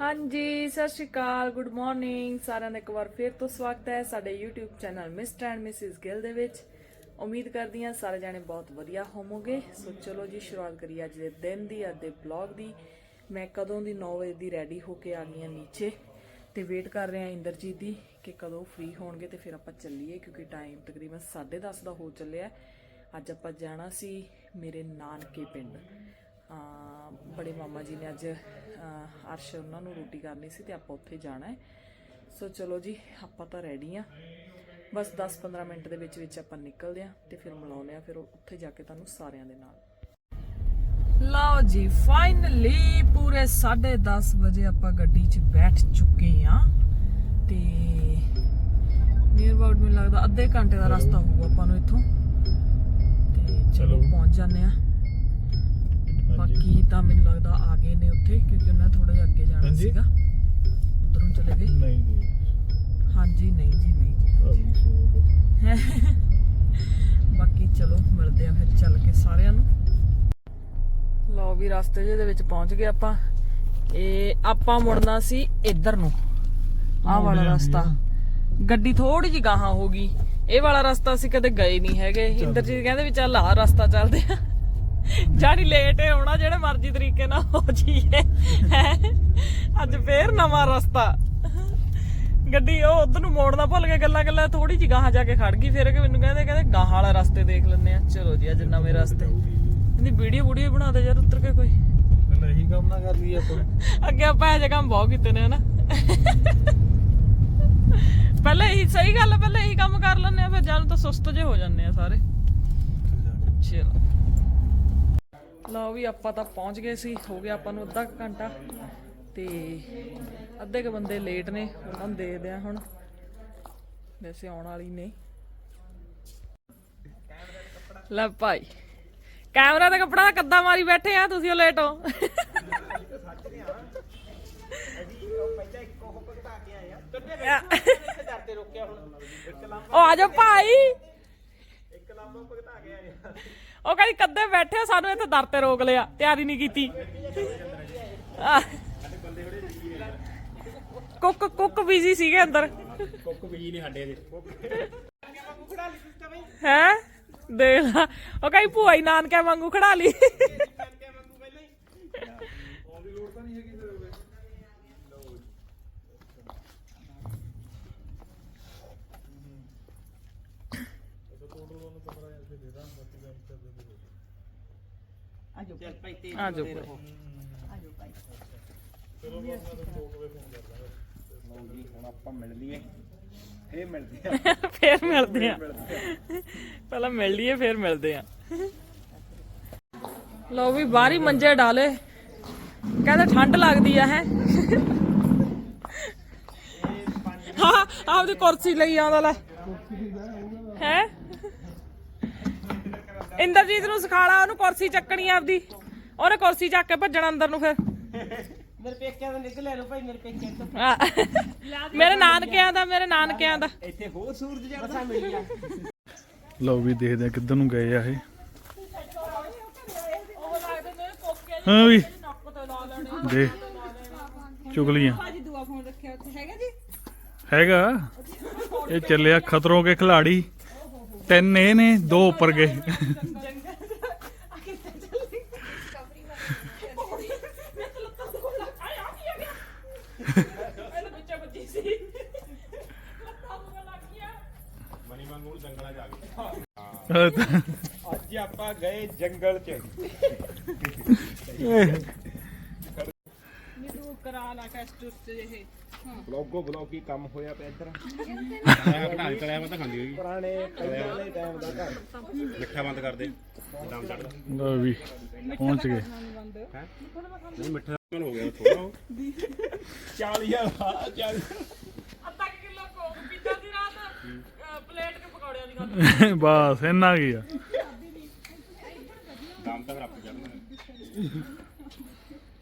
ਹਾਂਜੀ, ਸਤਿ ਸ਼੍ਰੀ ਅਕਾਲ good morning ਸਾਰਿਆਂ ਦਾ ਇੱਕ ਵਾਰ ਫੇਰ ਤੋਂ ਸਵਾਗਤ ਹੈ ਸਾਡੇ YouTube channel mister and missus Gill ਦੇ ਵਿੱਚ। ਉਮੀਦ ਕਰਦੀ ਹਾਂ ਸਾਰੇ ਜਾਣੇ ਬਹੁਤ ਵਧੀਆ ਹੋਵੋਗੇ। ਸੋ ਚਲੋ ਜੀ, ਸ਼ੁਰੂਆਤ ਕਰੀਏ ਅੱਜ ਦੇ ਦਿਨ ਦੀ, ਅੱਜ ਦੇ ਬਲੌਗ ਦੀ। ਮੈਂ ਕਦੋਂ ਦੀ 9 ਵਜੇ ਦੀ ਰੈਡੀ ਹੋ ਕੇ ਆ ਗਈ ਹਾਂ ਨੀਚੇ ਤੇ ਵੇਟ ਕਰ ਰਹੇ ਹਾਂ ਇੰਦਰਜੀਤ ਦੀ ਕਿ ਕਦੋਂ ਫ੍ਰੀ ਹੋਣਗੇ ਤੇ ਫਿਰ ਆਪਾਂ ਚੱਲੀਏ ਕਿਉਂਕਿ ਟਾਈਮ ਤਕਰੀਬਨ 10:30 ਦਾ ਹੋ ਚੱਲਿਆ। ਅੱਜ ਆਪਾਂ ਜਾਣਾ ਸੀ ਮੇਰੇ ਨਾਨਕੇ ਪਿੰਡ। ਬੜੇ ਮਾਮਾ ਜੀ ਨੇ ਅੱਜ ਅਰਸ਼ ਉਹਨਾਂ ਨੂੰ ਰੋਟੀ ਕਰਨੀ ਸੀ ਤੇ ਆਪਾਂ ਉੱਥੇ ਜਾਣਾ ਹੈ। ਸੋ ਚਲੋ ਜੀ ਆਪਾਂ ਤਾਂ ਰੈਡੀ ਆ ਬਸ 10-15 ਮਿੰਟ ਦੇ ਵਿੱਚ ਵਿੱਚ ਆਪਾਂ ਨਿਕਲਦੇ ਆ ਤੇ ਫਿਰ ਮਿਲਾਉਂਦੇ ਆ ਫਿਰ ਉੱਥੇ ਜਾ ਕੇ ਤੁਹਾਨੂੰ ਸਾਰਿਆਂ ਦੇ ਨਾਲ। ਲਓ ਜੀ ਫਾਈਨਲੀ ਪੂਰੇ 10:30 ਵਜੇ ਆਪਾਂ ਗੱਡੀ 'ਚ ਬੈਠ ਚੁੱਕੇ ਆ ਤੇ ਨੀਅਰ ਅਬਾਊਟ ਮੈਨੂੰ ਲੱਗਦਾ ਅੱਧੇ ਘੰਟੇ ਦਾ ਰਸਤਾ ਹੋਊਗਾ ਆਪਾਂ ਨੂੰ ਇੱਥੋਂ। ਤੇ ਚਲੋ ਪਹੁੰਚ ਜਾਂਦੇ ਆ ਬਾਕੀ ਤਾਂ ਮੈਨੂੰ ਲੱਗਦਾ ਆ ਗਏ ਨੇ ਉੱਥੇ ਕਿਉਂਕਿ ਉਹਨਾਂ ਥੋੜਾ ਜਿਹਾ ਅੱਗੇ ਜਾਣਾ ਹਾਂਜੀ। ਸੀਗਾ। ਉਧਰੋਂ ਚਲੇ ਗਏ। ਨਹੀਂ ਨਹੀਂ। ਹਾਂਜੀ ਨਹੀਂ ਜੀ ਨਹੀਂ ਜੀ। ਬਾਕੀ ਚਲੋ ਮਿਲਦੇ ਆ ਫਿਰ ਚੱਲ ਕੇ ਸਾਰਿਆਂ ਨੂੰ। ਲਓ ਵੀ ਰਸਤੇ ਜਿਹੇ ਦੇ ਵਿੱਚ ਪਹੁੰਚ ਗਏ ਆਪਾਂ। ਇਹ ਆਪਾਂ ਮੁੜਨਾ ਸੀ ਇੱਧਰ ਨੂੰ। ਆਹ ਵਾਲਾ ਰਸਤਾ। ਗੱਡੀ ਥੋੜੀ ਜਿਹੀ ਗਾਹਾਂ ਹੋ ਗਈ। ਇਹ ਵਾਲਾ ਰਸਤਾ ਅਸੀਂ ਕਦੇ ਗਏ ਨਹੀਂ ਹੈਗੇ। ਇੰਦਰਜੀਤ ਕਹਿੰਦੇ ਵੀ ਚੱਲ ਆਹ ਰਸਤਾ ਚੱਲਦੇ ਆ। ਜਾਨੀ ਲੇਟ ਹੈ ਹੋਣਾ ਜਿਹੜੇ ਮਰਜ਼ੀ ਤਰੀਕੇ ਨਾਲ ਹੋ ਜੀਏ। ਅੱਜ ਫੇਰ ਨਵਾਂ ਰਸਤਾ। ਗੱਡੀ ਉਹ ਉਧਰ ਨੂੰ ਮੋੜਨਾ ਭੁੱਲ ਕੇ ਗੱਲਾਂ ਗੱਲਾਂ ਥੋੜੀ ਜਿਹੀ ਗਾਹਾਂ ਜਾ ਕੇ ਖੜ ਗਈ ਫਿਰ ਕਿ ਮੈਨੂੰ ਕਹਿੰਦੇ ਕਹਿੰਦੇ ਗਾਹਾਂ ਵਾਲਾ ਰਸਤੇ ਦੇਖ ਲੈਂਦੇ ਆ। ਚਲੋ ਜੀ ਅੱਜ ਨਵੇਂ ਰਸਤੇ। ਇਹਦੀ ਵੀਡੀਓ ਵੀਡੀਓ ਬਣਾ ਦੇ ਯਾਰ ਉੱਤਰ ਕੇ ਕੋਈ। ਕੰਮ ਨਾ ਕਰ ਆਪਾਂ। ਅੱਗੇ ਆਪਾਂ ਇਹ ਜਿਹੇ ਕੰਮ ਬਹੁਤ ਕੀਤੇ ਨੇ ਹਨਾ? ਪਹਿਲਾਂ ਇਹੀ ਸਹੀ ਗੱਲ ਪਹਿਲਾਂ ਇਹੀ ਕੰਮ ਕਰ ਲੈਂਦੇ ਆ ਫਿਰ ਜਾਨੂੰ ਤਾਂ ਸੁਸਤ ਜੇ ਹੋ ਜਾਂਦੇ ਆ ਸਾਰੇ। ਚਲੋ। ਲਓ ਵੀ ਆਪਾਂ ਤਾਂ ਪਹੁੰਚ ਗਏ ਸੀ, ਹੋ ਗਿਆ ਆਪਾਂ ਨੂੰ ਅੱਧਾ ਕੁ ਘੰਟਾ। ਤੇ ਅੱਧੇ ਕ ਬੰਦੇ ਲੇਟ ਨੇ, ਉਹਨਾਂ ਨੂੰ ਦੇਖਦੇ ਆ ਹੁਣ। ਵੈਸੇ ਆਉਣ ਵਾਲੀ ਨੇ। ਲੈ ਭਾਈ, ਕੈਮਰਾ ਦਾ ਕੱਪੜਾ ਦਾ ਕੱਦਾ ਮਾਰੀ ਬੈਠੇ ਆ, ਤੁਸੀਂ ਉਹ ਲੇਟ ਹੋ। ਉਹ ਆ ਜਾਓ ਭਾਈ। ਉਹ ਕਹਿੰਦੀ ਕੱਦੇ ਬੈਠੇ ਆ, ਸਾਨੂੰ ਇੱਥੇ ਦਰ ਤੇ ਰੋਕ ਲਿਆ ਤਿਆਰੀ ਨਹੀਂ ਕੀਤੀ। ਆਹ। ਕੁੱਕ ਕੁੱਕ ਬਿਜ਼ੀ ਸੀਗੇ ਅੰਦਰ। ਕੁੱਕ ਵੀ ਨਹੀਂ ਸਾਡੇ ਦੇ ਹੈ? ਦੇਖ ਲਾ। ਉਹ ਕਹੀ ਭੂਆ ਹੀ ਨਾਨਕਿਆਂ ਵਾਂਗੂ ਖੜਾ ਲਈ। ਆ ਜਾਓ ਹੁਣ ਆਪਾਂ ਮਿਲ ਲਈਏ ਫੇਰ ਮਿਲਦੇ ਆ ਫੇਰ ਮਿਲਦੇ ਆ ਪਹਿਲਾਂ ਮਿਲ ਲਈਏ ਫੇਰ ਮਿਲਦੇ ਆ ਲਓ ਵੀ ਬਾਹਰੀ ਮੰਜੇ ਡਾਲੇ। ਕਹਿੰਦੇ ਠੰਡ ਲੱਗਦੀ ਆ ਹੈ। ਹਾਂ ਆਪਦੀ ਕੁਰਸੀ ਲਈ ਆਉਂਦਾ ਲੈ। ਹੈ? ਇੰਦਰਜੀਤ ਨੂੰ ਸਿਖਾਲਾ ਉਹਨੂੰ ਕੁਰਸੀ ਚੱਕਣੀ ਆ ਆਪਦੀ। ਉਹਨੇ ਕੁਰਸੀ ਚੱਕ ਕੇ ਭੱਜਣਾ ਅੰਦਰ ਨੂੰ ਫਿਰ। ਮੇਰੇ ਪੇਕਿਆਂ ਦਾ ਨਿਕਲ ਲੈ ਲਓ ਭਾਈ ਮੇਰੇ ਪੇਕਿਆਂ ਤੋਂ। ਆਹ, ਮੇਰੇ ਨਾਨਕਿਆਂ ਦਾ ਮੇਰੇ ਨਾਨਕਿਆਂ ਦਾ। ਇੱਥੇ ਹੋਰ ਸੂਰਜ ਚੜਦਾ ਮਿਲ ਗਿਆ। ਲਓ ਵੀ ਦੇਖਦੇ ਆ ਕਿੱਧਰ ਨੂੰ ਗਏ ਆ ਇਹ। ਹਾਂ ਵੀ। ਦੇ ਚੁਗਲੀਆਂ ਹੈਗਾ। ਇਹ ਚੱਲਿਆ ਖਤਰੋਂ ਕੇ ਖਿਲਾੜੀ। ਤਿੰਨ ਇਹ ਨੇ ਦੋ ਉੱਪਰ ਗਏ ਅੱਜ ਆਪਾਂ ਗਏ ਜੰਗਲ ਚ ਬਲੌਗੋ ਬਲੌਗੀ ਕੰਮ ਹੋਇਆ ਪਿਆ ਇੱਧਰ। ਘਟਾ ਦੇ ਤਲਿਆ ਮੈਂ ਤਾਂ ਖਾਂਦੀ ਹੋਈ। ਪੁਰਾਣੇ ਪਹਿਲਾਂ ਵਾਲੇ ਟਾਈਮ ਦਾ ਘਰ। ਮਿੱਠਾ ਬੰਦ ਕਰ ਦੇ। ਦਮ ਚੜਦਾ ਲਓ ਵੀ ਪਹੁੰਚ ਗਏ। ਨਹੀਂ ਮਿੱਠਾ ਕਿਉਂ ਹੋ। ਗਿਆ ਥੋੜਾ 40000 40 ਅੱਧਾ ਕਿਲੋ ਕੋਕ ਪੀਤਾ ਸੀ ਰਾਤ। ਪਲੇਟ ਕੇ ਪਕੌੜਿਆਂ ਦੀ ਗੱਲ ਬਸ ਇੰਨਾ ਕੀ ਆ। ਦਮ ਤਾਂ ਫਿਰ ਆਪੇ ਚੜਨਾ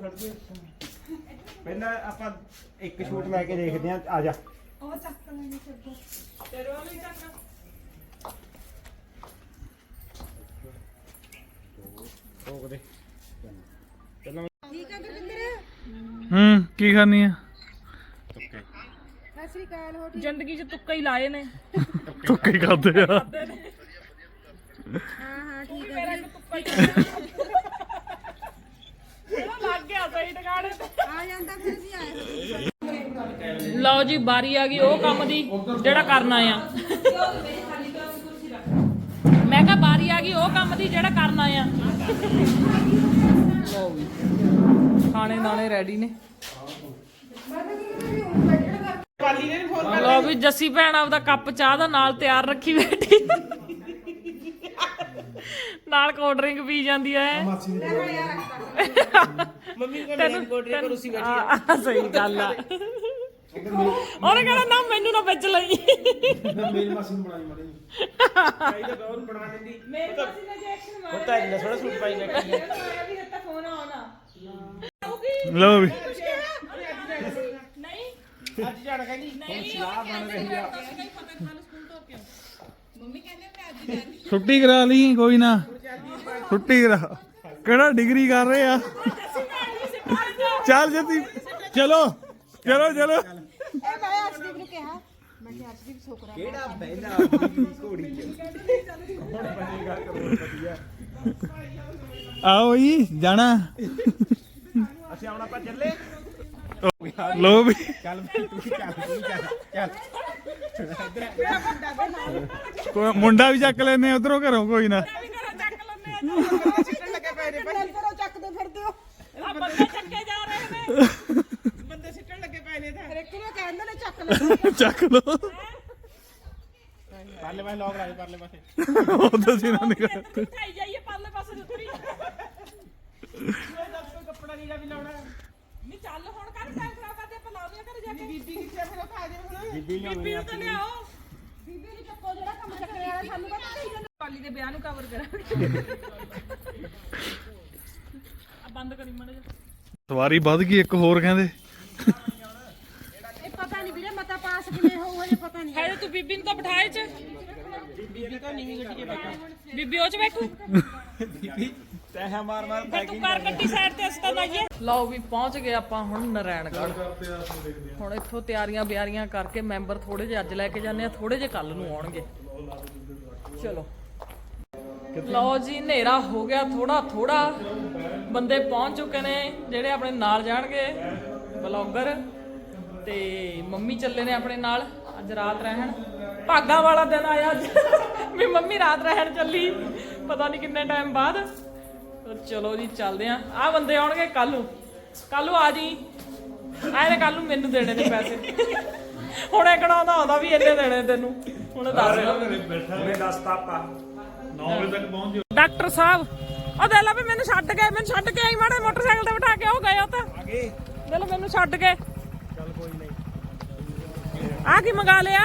ਖੜ ਜਾ ਪਹਿਲਾਂ ਆਪਾਂ ਇੱਕ ਸ਼ੂਟ ਲੈ ਕੇ ਦੇਖਦੇ ਆਂ ਆ ਜਾ। ਰੋਕ ਦੇ। ਹੂੰ ਕੀ ਕਰਨੀ ਆ? ਤੁੱਕੇ। ਜ਼ਿੰਦਗੀ 'ਚ ਤੁੱਕਾ ਹੀ ਲਾਏ ਨੇ। ਤੁੱਕੇ ਹੀ ਕਰਦੇ ਆ। ਲੱਗ ਗਿਆ ਸਹੀ ਟਿਕਾਣੇ ਤੇ ਆ ਜਾਂਦਾ ਫਿਰ ਵੀ ਆਇਆ ਲਓ ਜੀ ਬਾਰੀ ਆ ਗਈ ਉਹ ਕੰਮ ਦੀ, ਜਿਹੜਾ ਕਰਨਾ ਆ। ਮੈਂ ਕਿਹਾ ਬਾਰੀ ਆ ਗਈ ਉਹ ਕੰਮ ਦੀ, ਜਿਹੜਾ ਕਰਨਾ ਆ। ਲਓ ਵੀ, ਖਾਣੇ ਦਾਣੇ ਰੈਡੀ ਨੇ। ਲਓ ਵੀ, ਜੱਸੀ ਭੈਣ ਆਪਦਾ ਕੱਪ ਚਾਹ ਦਾ ਨਾਲ ਤਿਆਰ ਰੱਖੀ ਬੈਠੀ। ਨਾਲ ਕੋਲਡ ਡਰਿੰਕ ਪੀ ਜਾਂਦੀ ਐ। ਮੰਮੀ ਕੋਲ ਲੈਣ ਕੋਟਰੀ ਕੋਲ ਉਸੀ ਬੈਠੀ ਆ ਸਹੀ ਗੱਲ ਆ। ਉਹਨੇ ਕਹਿੰਦਾ ਨਾ ਮੈਨੂੰ ਨਾ ਵਿੱਚ ਲਈ। ਮੇਰੀ ਮਾਸੀ ਨੂੰ ਬਣਾਈ ਮਾੜੀ ਚਾਹੀਦਾ ਗੌਰ ਬਣਾ ਦਿੰਦੀ ਮੇਰੇ ਪਾਸੇ ਨਾ ਜੈਕਸ਼ਨ ਮਾਰ ਹੁਣ ਤਾਂ ਇੰਨਾ ਸੋਹਣਾ ਸੂਟ ਪਾਈ ਬੈਠੀ ਹੈ ਵੀ ਦਿੱਤਾ ਫੋਨ ਆਉਣਾ ਲਓ ਵੀ। ਨਹੀਂ। ਅੱਜ ਜਾਣਾ ਕਹਿੰਦੀ ਨਹੀਂ? ਸਲਾਹ ਬਣ ਰਹੀ ਆ। ਛੁੱਟੀ ਕਰਾ ਲਈ ਕੋਈ ਨਾ। ਛੁੱਟੀ ਕਰਾ। ਕਿਹੜਾ ਡਿਗਰੀ ਕਰ ਰਹੇ ਆ? ਚੱਲ ਜੱਤੀ ਚਲੋ ਚਲੋ ਚਲੋ। ਕਿਹੜਾ ਬਹਿੰਦਾ? ਆਪਣੀ ਘੋੜੀ ਚ। ਆਓ ਜੀ ਜਾਣਾ। ਅਸੀਂ ਆਉਣਾ ਆਪਾਂ ਚੱਲੇ। ਲੋ ਵੀ। ਚੱਲ ਤੂੰ ਚੱਲ ਤੂੰ ਚੱਲ ਚੱਲ। ਕੋਈ ਮੁੰਡਾ ਵੀ ਚੱਕ ਲੈਨੇ ਉਧਰੋਂ ਘਰੋਂ ਕੋਈ ਨਾ। ਸਿੱਟਣ ਲੱਗੇ ਪਏ ਨੇ ਭਾਈ ਆ ਬੰਦੇ ਚੱਕੇ ਜਾ ਰਹੇ ਨੇ ਬੰਦੇ ਸਿੱਟਣ ਲੱਗੇ ਪਏ ਨੇ ਤਾਂ ਚੱਕ ਲੋ ਪਰਲੇ ਪਾਸੇ ਲੋਕ ਲਾਏ ਪਰਲੇ ਪਾਸੇ ਉਹ ਤੁਸੀਂ ਨਾ ਨਿਕਲ ਖਾਈ ਜਾਈਏ ਪਰਲੇ ਪਾਸੇ ਨੂੰ ਤੁਰੀ ਕੋਈ ਕੱਪੜਾ ਨੀਲਾ ਵੀ ਲਾਉਣਾ ਨਹੀਂ ਚੱਲ ਹੁਣ ਕਰ ਟਾਈਮ ਖਰਾਬ ਕਰਦੇ ਆਪਾਂ ਲਾਉਂਦੇ ਘਰੇ ਜਾ ਕੇ ਬੀਬੀ ਕਿੱਥੇ ਆ ਫਿਰ ਉਹ ਖਾ ਦੇ ਹੁਣ ਬੀਬੀ ਨੂੰ ਤਾਂ ਲਿਆਓ ਬੀਬੀ ਨੂੰ ਚੱਕੋ ਜਿਹੜਾ ਕੰਮ ਚੱਕਣੇ ਵਾਲਾ ਸਾਨੂੰ ਪਤਾ ਨਹੀਂ ਪਾਲੀ ਦੇ ਵਿਆਹ ਨੂੰ ਕਵਰ ਕਰਾਂਗੇ। ਆ ਬੰਦ ਕਰੀ ਮੜੇ ਸਵਾਰੀ ਵੱਧ ਗਈ ਇੱਕ ਹੋਰ ਕਹਿੰਦੇ। ਇਹ ਪਤਾ ਨਹੀਂ ਵੀਰੇ ਮਤਾ ਪਾਸ ਕਿਵੇਂ ਹੋਊ ਹਜੇ ਪਤਾ ਨਹੀਂ ਹੈ ਤੂੰ ਬੀਬੀ ਨੂੰ ਤਾਂ ਬਿਠਾਏ ਚ। ਬੀਬੀ ਤਾਂ ਨੀਵੀਂ ਗੱਡੀ ਬੈਠਾ। ਬੀਬੀ ਉਹ ਚ ਬੈਠੂ? ਬੀਬੀ ਤੈਹਾਂ ਮਾਰ ਮਾਰ ਫਿਰ ਤੂੰ ਕਰ ਗੱਡੀ ਸਾਈਡ ਤੇ ਅਸੀਂ ਤਾਂ ਲਾਈਏ ਲਓ ਵੀ ਪਹੁੰਚ ਗਏ ਆਪਾਂ ਹੁਣ ਨਰੈਣਗੜ੍ਹ ਹੁਣ ਇੱਥੋਂ ਤਿਆਰੀਆਂ ਬਿਆਰੀਆਂ ਕਰਕੇ ਮੈਂਬਰ ਥੋੜੇ ਜਿਹੇ ਅੱਜ ਲੈ ਕੇ ਜਾਂਦੇ ਆ ਥੋੜੇ ਜਿਹੇ ਕੱਲ ਨੂੰ ਆਉਣਗੇ। ਚਲੋ। ਲਓ ਜੀ ਹਨੇਰਾ ਹੋ ਗਿਆ ਥੋੜਾ ਥੋੜਾ ਬੰਦੇ ਪਹੁੰਚ ਚੁੱਕੇ ਨੇ ਜਿਹੜੇ ਆਪਣੇ ਨਾਲ ਜਾਣਗੇ ਬਲੌਗਰ। ਤੇ ਮੰਮੀ ਚੱਲੇ ਨੇ ਆਪਣੇ ਨਾਲ ਅੱਜ ਰਾਤ ਰਹਿਣ। ਭਾਗਾ ਵਾਲਾ ਦਿਨ ਆਇਆ ਅੱਜ। ਵੀ ਮੰਮੀ ਰਾਤ ਰਹਿਣ ਚੱਲੀ ਪਤਾ ਨਹੀਂ ਕਿੰਨੇ ਟਾਈਮ ਬਾਅਦ। ਤੇ ਚਲੋ ਜੀ ਚੱਲਦੇ ਆਂ ਆ ਬੰਦੇ ਆਉਣਗੇ ਕੱਲ ਨੂੰ। ਕੱਲ ਨੂੰ ਆ ਜੀ। ਆਏ ਨੇ ਕੱਲ ਨੂੰ ਮੈਨੂੰ ਦੇਣੇ ਨੇ ਪੈਸੇ। ਹੁਣ ਇਹ ਕਢਾਉਂਦਾ ਆਉਂਦਾ ਵੀ ਇੰਨੇ ਦੇਣੇ ਤੈਨੂੰ। ਹੁਣ ਦੱਸ। ਉਹਨੇ ਦੱਸਤਾ ਆਪਾਂ। 9 ਵਜੇ ਤੱਕ ਪਹੁੰਚ ਜਿਓ। ਡਾਕਟਰ ਸਾਹਿਬ ਉਹ ਦੇ ਲਾ ਵੀ ਮੈਨੂੰ ਛੱਡ ਗਏ ਮੈਨੂੰ ਛੱਡ ਕੇ ਆਈ ਮਾੜੇ ਮੋਟਰਸਾਈਕਲ ਤੇ ਬਿਠਾ ਕੇ ਉਹ ਗਏ ਉਹ ਤਾਂ ਆਗੇ ਦੇ ਲਾ ਮੈਨੂੰ ਛੱਡ ਕੇ। ਚੱਲ ਕੋਈ ਨਹੀਂ। ਆ ਕੀ ਮੰਗਾ ਲਿਆ?